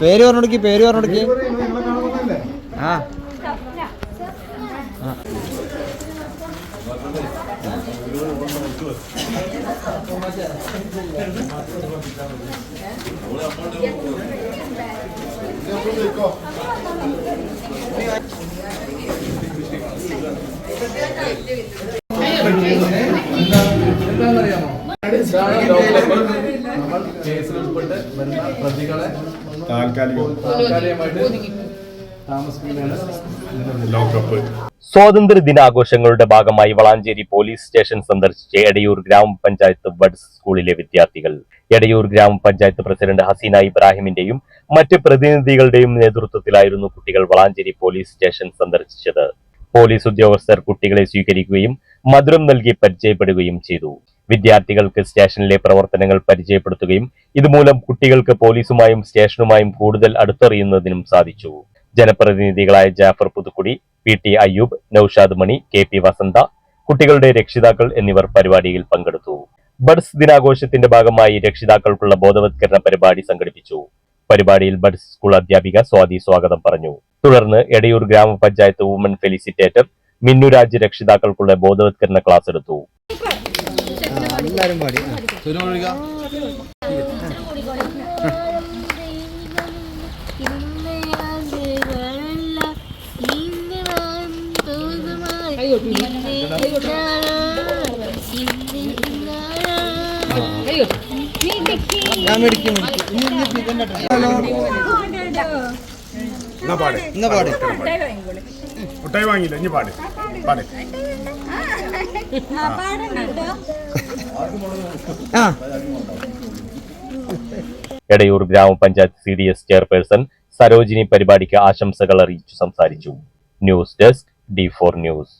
പേര് പറഞ്ഞു പേര് പറഞ്ഞു ആ Thank. നമ്മൾ കേസിൽ ഉൾപ്പെട്ട് വരുന്ന പ്രതികളെ താൽക്കാലികമായിട്ട് സ്വാതന്ത്ര്യ ദിനാഘോഷങ്ങളുടെ ഭാഗമായി വളാഞ്ചേരി പോലീസ് സ്റ്റേഷൻ സന്ദർശിച്ച എടയൂർ ഗ്രാമപഞ്ചായത്ത് ബഡ്സ് സ്കൂളിലെ വിദ്യാർത്ഥികൾ. എടയൂർ ഗ്രാമപഞ്ചായത്ത് പ്രസിഡന്റ് ഹസീന ഇബ്രാഹിമിന്റെയും മറ്റ് പ്രതിനിധികളുടെയും നേതൃത്വത്തിലായിരുന്നു കുട്ടികൾ വളാഞ്ചേരി പോലീസ് സ്റ്റേഷൻ സന്ദർശിച്ചത്. പോലീസ് ഉദ്യോഗസ്ഥർ കുട്ടികളെ സ്വീകരിക്കുകയും മധുരം നൽകി പരിചയപ്പെടുകയും ചെയ്തു. വിദ്യാർത്ഥികൾക്ക് സ്റ്റേഷനിലെ പ്രവർത്തനങ്ങൾ പരിചയപ്പെടുത്തുകയും ഇതുമൂലം കുട്ടികൾക്ക് പോലീസുമായും സ്റ്റേഷനുമായും കൂടുതൽ അടുത്തറിയുന്നതിനും സാധിച്ചു. ജനപ്രതിനിധികളായ Jafar Puthukkudi P T Ayyub Noushad Mani K P Vasantha കുട്ടികളുടെ രക്ഷിതാക്കൾ എന്നിവർ പരിപാടിയിൽ പങ്കെടുത്തു. ബഡ്സ് ദിനാഘോഷത്തിന്റെ ഭാഗമായി രക്ഷിതാക്കൾക്കുള്ള ബോധവത്കരണ പരിപാടി സംഘടിപ്പിച്ചു. പരിപാടിയിൽ ബഡ്സ് സ്കൂൾ അധ്യാപിക സ്വാതി സ്വാഗതം പറഞ്ഞു. തുടർന്ന് എടയൂർ ഗ്രാമപഞ്ചായത്ത് വുമൺ ഫെലിസിറ്റേറ്റർ മിന്നുരാജ് രക്ഷിതാക്കൾക്കുള്ള ബോധവത്കരണ ക്ലാസ് എടുത്തു. എല്ലാരും പാടി. ഞാൻ മേടിക്കും മുട്ടായി വാങ്ങിയില്ല ഇനി പാട് പാട് എടയൂർ ഗ്രാമപഞ്ചായത്ത് C D S chairperson Sarojini പരിപാടിക്ക് ആശംസകൾ അറിയിച്ചു സംസാരിച്ചു. News desk D four news.